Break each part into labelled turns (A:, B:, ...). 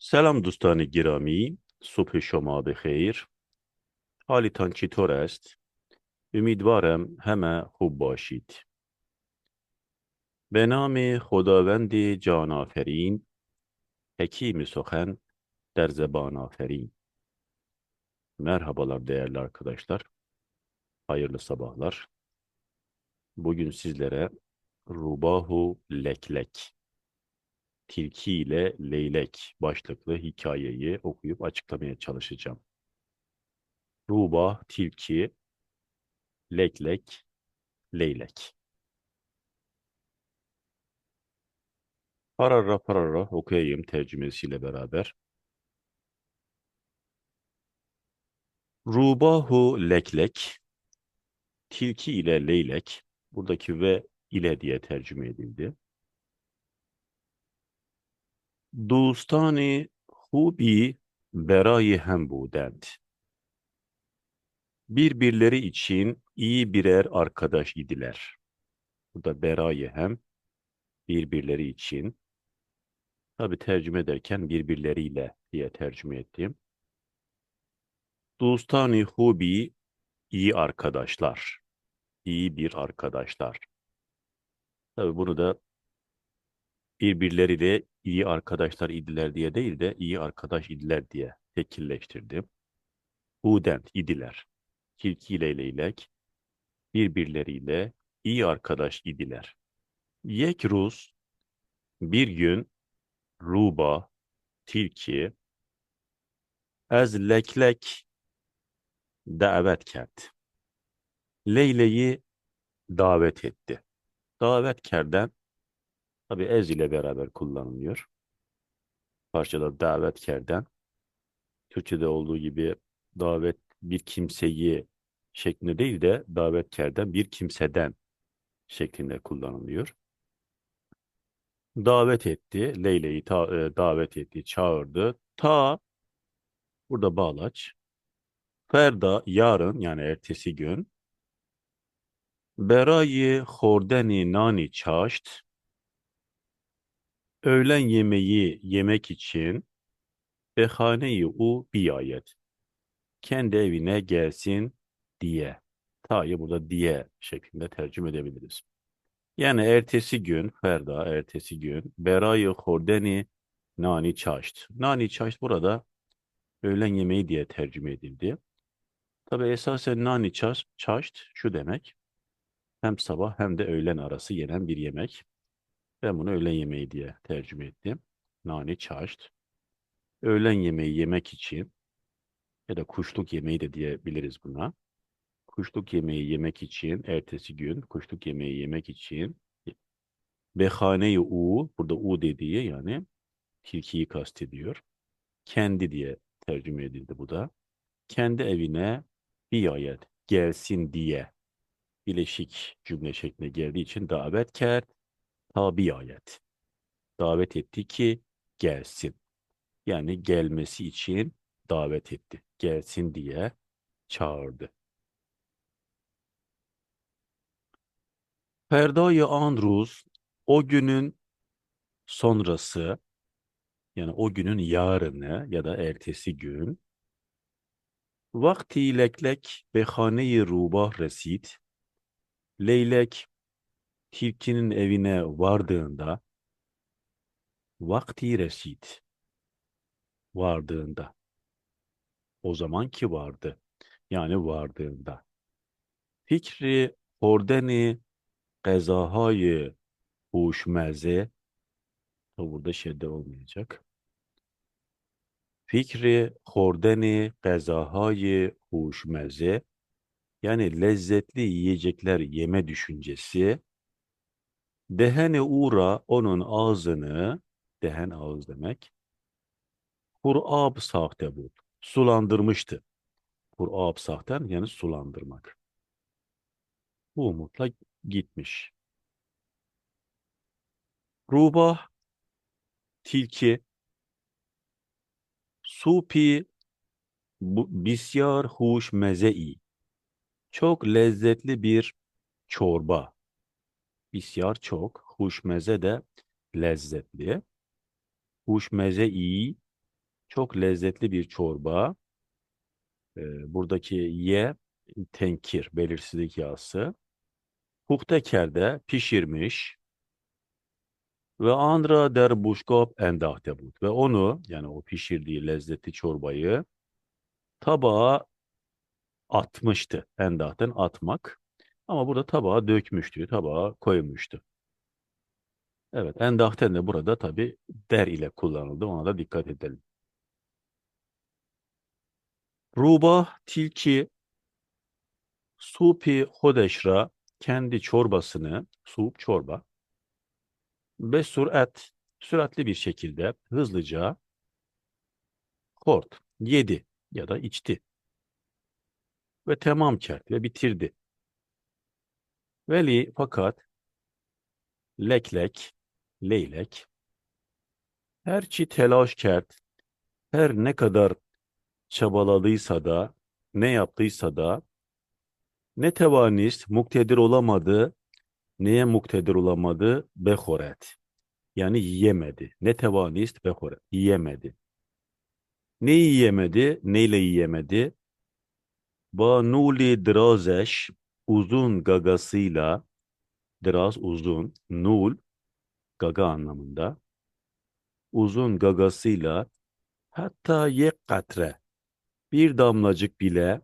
A: سلام دوستان گرامی صبح شما بخیر حالتان چطور است؟ امیدوارم همه خوب باشید به نام خداوند جان آفرین حکیم سخن در زبان آفرین Merhabalar değerli arkadaşlar. Hayırlı sabahlar. Bugün sizlere Rubahu Leklek Tilki ile Leylek başlıklı hikayeyi okuyup açıklamaya çalışacağım. Ruba, tilki, leklek, leylek. Parara parara okuyayım tercümesiyle beraber. Rubahu leklek, tilki ile leylek, buradaki ve ile diye tercüme edildi. دوستان خوبی برای هم بودند. Birbirleri için iyi birer arkadaş idiler. Bu da berayı hem birbirleri için. Tabi tercüme ederken birbirleriyle diye tercüme ettim. Dostani hubi iyi arkadaşlar. İyi bir arkadaşlar. Tabi bunu da birbirleriyle iyi arkadaşlar idiler diye değil de iyi arkadaş idiler diye tekilleştirdim. Hudent idiler. Tilki ile leylek birbirleriyle iyi arkadaş idiler. Yek Rus bir gün Ruba tilki ez leklek davet kert. Leyle'yi davet etti. Davet kerden Tabi ez ile beraber kullanılıyor. Parçada davetkerden. Türkçe'de olduğu gibi davet bir kimseyi şeklinde değil de davetkerden bir kimseden şeklinde kullanılıyor. Davet etti. Leyle'yi ta, e, davet etti, çağırdı. Ta burada bağlaç. Ferda yarın yani ertesi gün Berayı hordeni nani çaşt öğlen yemeği yemek için behane-i u biayet. Kendi evine gelsin diye. Ta'yı burada diye şeklinde tercüme edebiliriz. Yani ertesi gün, ferda ertesi gün, berayı hordeni nani çaşt. Nani çaşt burada öğlen yemeği diye tercüme edildi. Tabi esasen nani çaşt, çaşt şu demek. Hem sabah hem de öğlen arası yenen bir yemek. Ben bunu öğlen yemeği diye tercüme ettim. Nane çaşt. Öğlen yemeği yemek için ya da kuşluk yemeği de diyebiliriz buna. Kuşluk yemeği yemek için ertesi gün kuşluk yemeği yemek için behane u burada u dediği yani tilkiyi kastediyor. Kendi diye tercüme edildi bu da. Kendi evine bir ayet gelsin diye bileşik cümle şeklinde geldiği için davet kert tabi ayet. Davet etti ki gelsin. Yani gelmesi için davet etti. Gelsin diye çağırdı. Ferdayı Andrus o günün sonrası yani o günün yarını ya da ertesi gün vakti leklek be hane-i rubah resit leylek tilkinin evine vardığında vakti resit vardığında. O zaman ki vardı. Yani vardığında. Fikri ordeni gazahayı huşmeze burada şedde olmayacak. Fikri hordeni gazahayı huşmeze yani lezzetli yiyecekler yeme düşüncesi Dehene uğra onun ağzını, dehen ağız demek, Kur'ab sahte bu. Sulandırmıştı. Kur'ab sahten yani sulandırmak. Bu umutla gitmiş. Rubah, tilki, supi, bisyar huş mezei. Çok lezzetli bir çorba. Bisyar çok, huşmeze de lezzetli. Huşmeze iyi Çok lezzetli bir çorba. Ee, buradaki ye tenkir, belirsizlik yağısı. Hukteker'de pişirmiş ve andra der buşkop endahtebut ve onu yani o pişirdiği lezzetli çorbayı tabağa atmıştı. Endahten atmak. Ama burada tabağa dökmüştü, tabağa koymuştu. Evet, endahten de burada tabi der ile kullanıldı. Ona da dikkat edelim. Ruba tilki supi hodeşra kendi çorbasını, sup çorba, ve sürat, süratli bir şekilde hızlıca hort, yedi ya da içti. Ve tamam kert ve bitirdi. Veli fakat leklek, leylek, her çi telaş kert, her ne kadar çabaladıysa da, ne yaptıysa da, ne tevanist, muktedir olamadı, neye muktedir olamadı? Behoret. Yani yiyemedi. Ne tevanist? Behoret. Yiyemedi. Ne yiyemedi? Neyle yiyemedi? Banuli drazeş, uzun gagasıyla, draz uzun, nul, gaga anlamında, uzun gagasıyla, hatta yek katre, bir damlacık bile,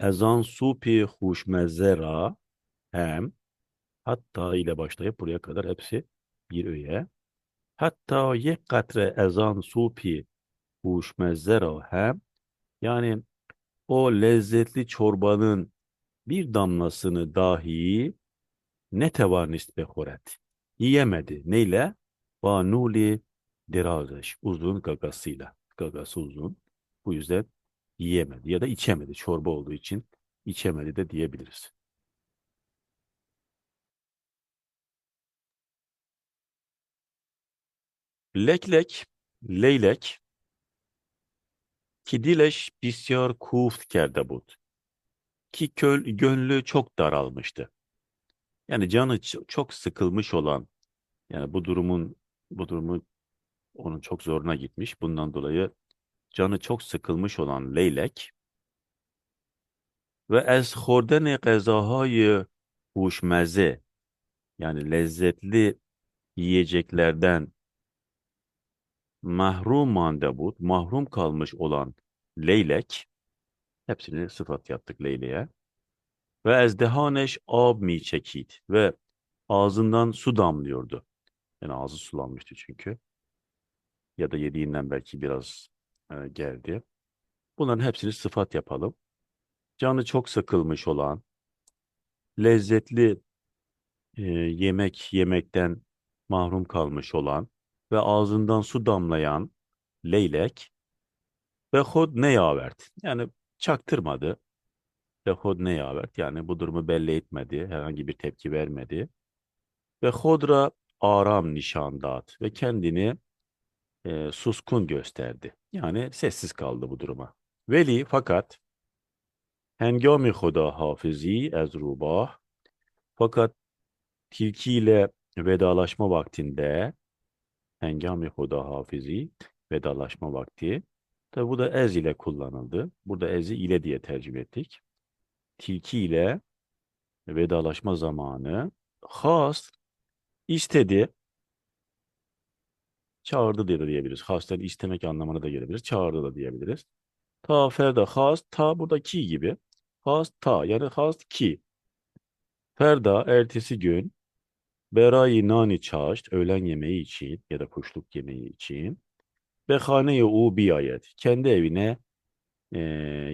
A: ezan supi huşmezera, hem, hatta ile başlayıp buraya kadar hepsi bir öğe. Hatta yek katre ezan supi huşmezera hem, yani o lezzetli çorbanın bir damlasını dahi ne tevanist behoret. Yiyemedi. Neyle? Vanuli dirazeş. Uzun gagasıyla. Gagası uzun. Bu yüzden yiyemedi ya da içemedi. Çorba olduğu için içemedi de diyebiliriz. Leklek, leylek, kidileş bisyar kuft kerde bud. Ki köl, gönlü çok daralmıştı. Yani canı çok sıkılmış olan, yani bu durumun bu durumu onun çok zoruna gitmiş. Bundan dolayı canı çok sıkılmış olan leylek ve ez khordene gızahay huşmeze yani lezzetli yiyeceklerden mahrum mandabut, mahrum kalmış olan leylek, hepsini sıfat yaptık leyleğe. Ve ezdehaneş ab mi çekit ve ağzından su damlıyordu. Yani ağzı sulanmıştı çünkü. Ya da yediğinden belki biraz e, geldi. Bunların hepsini sıfat yapalım. Canı çok sıkılmış olan, lezzetli e, yemek yemekten mahrum kalmış olan ve ağzından su damlayan leylek ve hod ne yavert. Yani çaktırmadı. Ve hod ne yavert. Yani bu durumu belli etmedi. Herhangi bir tepki vermedi. Ve hodra aram nişandat ve kendini e, suskun gösterdi. Yani sessiz kaldı bu duruma. Veli fakat hengami hoda hafizi ez rubah fakat tilkiyle vedalaşma vaktinde hengami huda hafizi vedalaşma vakti. Tabi bu da ez ile kullanıldı. Burada ezi ile diye tercüme ettik. Tilki ile vedalaşma zamanı has istedi çağırdı diye de diyebiliriz. Has'tan istemek anlamına da gelebilir. Çağırdı da diyebiliriz. Ta ferda has ta burada ki gibi. Has ta yani has ki. Ferda ertesi gün Berayı nani çaşt öğlen yemeği için ya da kuşluk yemeği için ve haneye u biayet kendi evine e,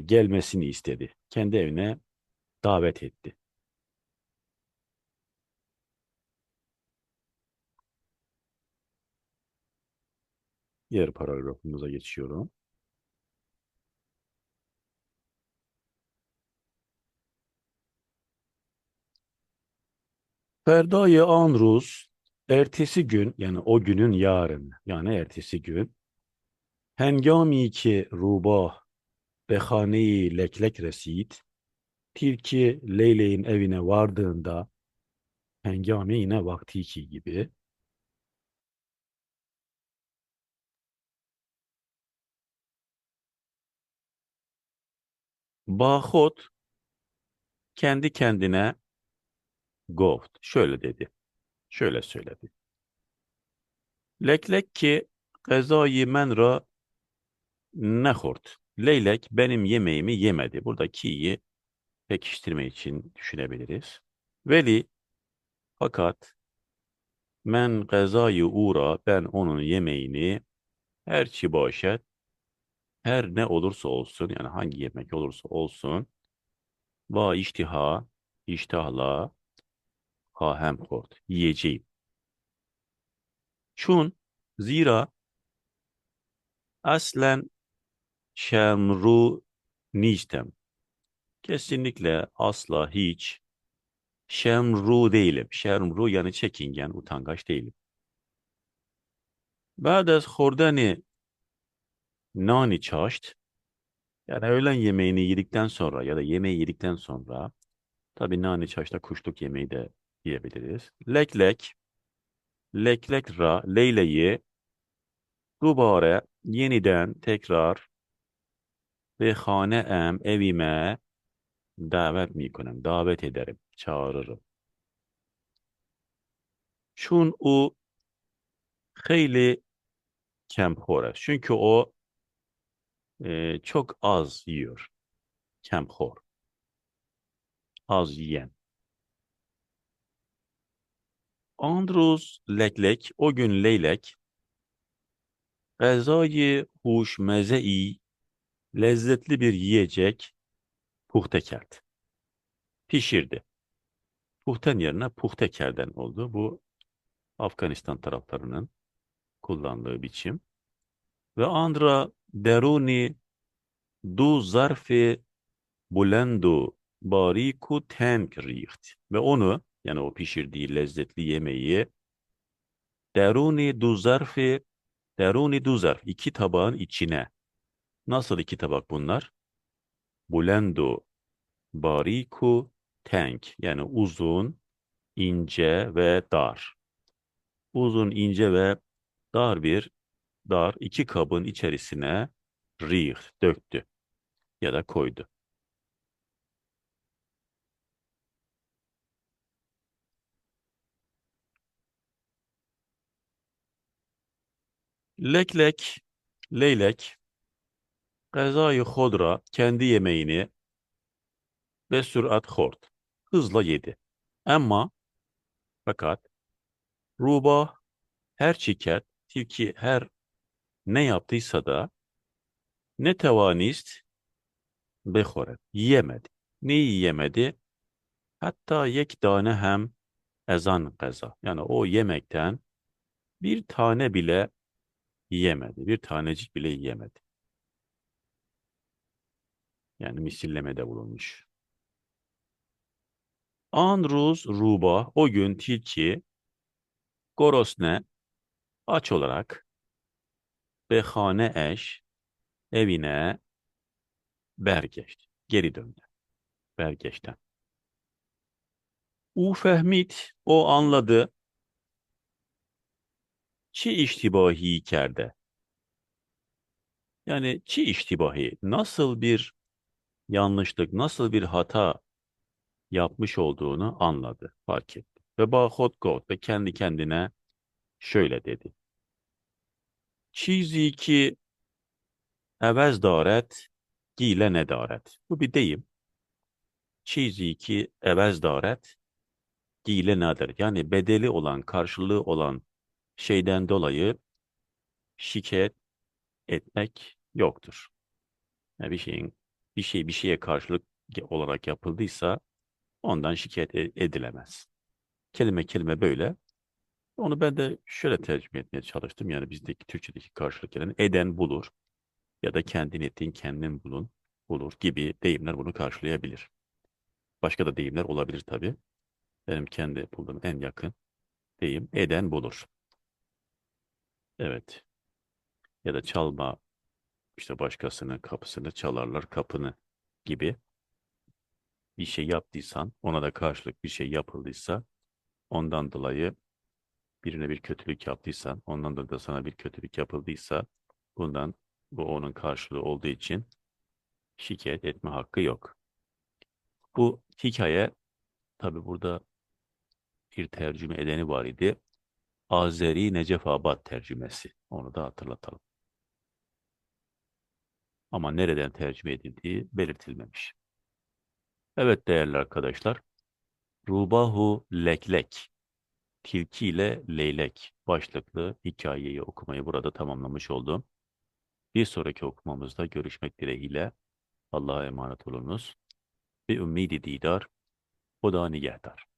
A: gelmesini istedi. Kendi evine davet etti. Diğer paragrafımıza geçiyorum. Ferdayı Anruz ertesi gün yani o günün yarın yani ertesi gün هنگامی که روباه به خانه لکلک رسید tilki Leyla'nın evine vardığında hengame yine vaktiki gibi Bahot kendi kendine Govt şöyle dedi. Şöyle söyledi. Leklek ki gazayı men ra nehurt. Leylek benim yemeğimi yemedi. Burada ki'yi pekiştirme için düşünebiliriz. Veli fakat men gazayı uğra ben onun yemeğini her çi başet her ne olursa olsun yani hangi yemek olursa olsun va iştiha iştahla hahem kort yiyeceğim. Çun zira aslen şemru nictem. Kesinlikle asla hiç şemru değilim. Şemru yani çekingen, utangaç değilim. Ba'des hordani nani çaşt. Yani öğlen yemeğini yedikten sonra ya da yemeği yedikten sonra tabii nani çaşta kuşluk yemeği de yiyebiliriz. Lek lek leklek ra leyleyi dubare yeniden tekrar ve hane em evime davet mikonum. Davet ederim. Çağırırım. Çun u hayli kemhore. Çünkü o e, çok az yiyor. Kemhor. Az yiyen. Andrus leklek, o gün leylek, gazayı huşmeze-i, lezzetli bir yiyecek puhtekert. Pişirdi. Puhten yerine puhtekerden oldu. Bu Afganistan taraflarının kullandığı biçim. Ve andra deruni du zarfi bulendu bariku tenk riht. Ve onu yani o pişirdiği lezzetli yemeği deruni du zarfi deruni du zarf iki tabağın içine. Nasıl iki tabak bunlar? Bulendu bariku tank yani uzun, ince ve dar. Uzun, ince ve dar bir dar iki kabın içerisine rih döktü ya da koydu. Leklek, leylek, gazayı hodra kendi yemeğini ve sürat hort hızla yedi. Ama fakat ruba her çiket, tilki her ne yaptıysa da ne tevanist behoret yiyemedi. Neyi yiyemedi? Hatta yek tane hem ezan kaza. Yani o yemekten bir tane bile yiyemedi. Bir tanecik bile yiyemedi. Yani misillemede bulunmuş. Anruz Ruba o gün tilki Gorosne aç olarak behane eş evine bergeçti. Geri döndü. Bergeçten. U fehmit o anladı. Çi iştibahi kerde. Yani çi iştibahi nasıl bir yanlışlık, nasıl bir hata yapmış olduğunu anladı, fark etti. Ve bahot god ve kendi kendine şöyle dedi. Çizi ki evez daret, gile ne daret. Bu bir deyim. Çizi ki evez daret, gile nedir? Yani bedeli olan, karşılığı olan şeyden dolayı şikayet etmek yoktur. Yani bir şeyin bir şey bir şeye karşılık olarak yapıldıysa ondan şikayet e, edilemez. Kelime kelime böyle. Onu ben de şöyle tercüme etmeye çalıştım. Yani bizdeki Türkçedeki karşılık gelen eden bulur ya da kendin ettiğin kendin bulun bulur gibi deyimler bunu karşılayabilir. Başka da deyimler olabilir tabii. Benim kendi bulduğum en yakın deyim eden bulur. Evet. Ya da çalma işte başkasının kapısını çalarlar kapını gibi bir şey yaptıysan ona da karşılık bir şey yapıldıysa ondan dolayı birine bir kötülük yaptıysan ondan da, da sana bir kötülük yapıldıysa bundan bu onun karşılığı olduğu için şikayet etme hakkı yok. Bu hikaye tabi burada bir tercüme edeni var idi. Azeri Necefabad tercümesi. Onu da hatırlatalım. Ama nereden tercüme edildiği belirtilmemiş. Evet değerli arkadaşlar. Rubahu Leklek Tilki ile Leylek başlıklı hikayeyi okumayı burada tamamlamış oldum. Bir sonraki okumamızda görüşmek dileğiyle Allah'a emanet olunuz. Ve ümmidi didar, o da nigahdar.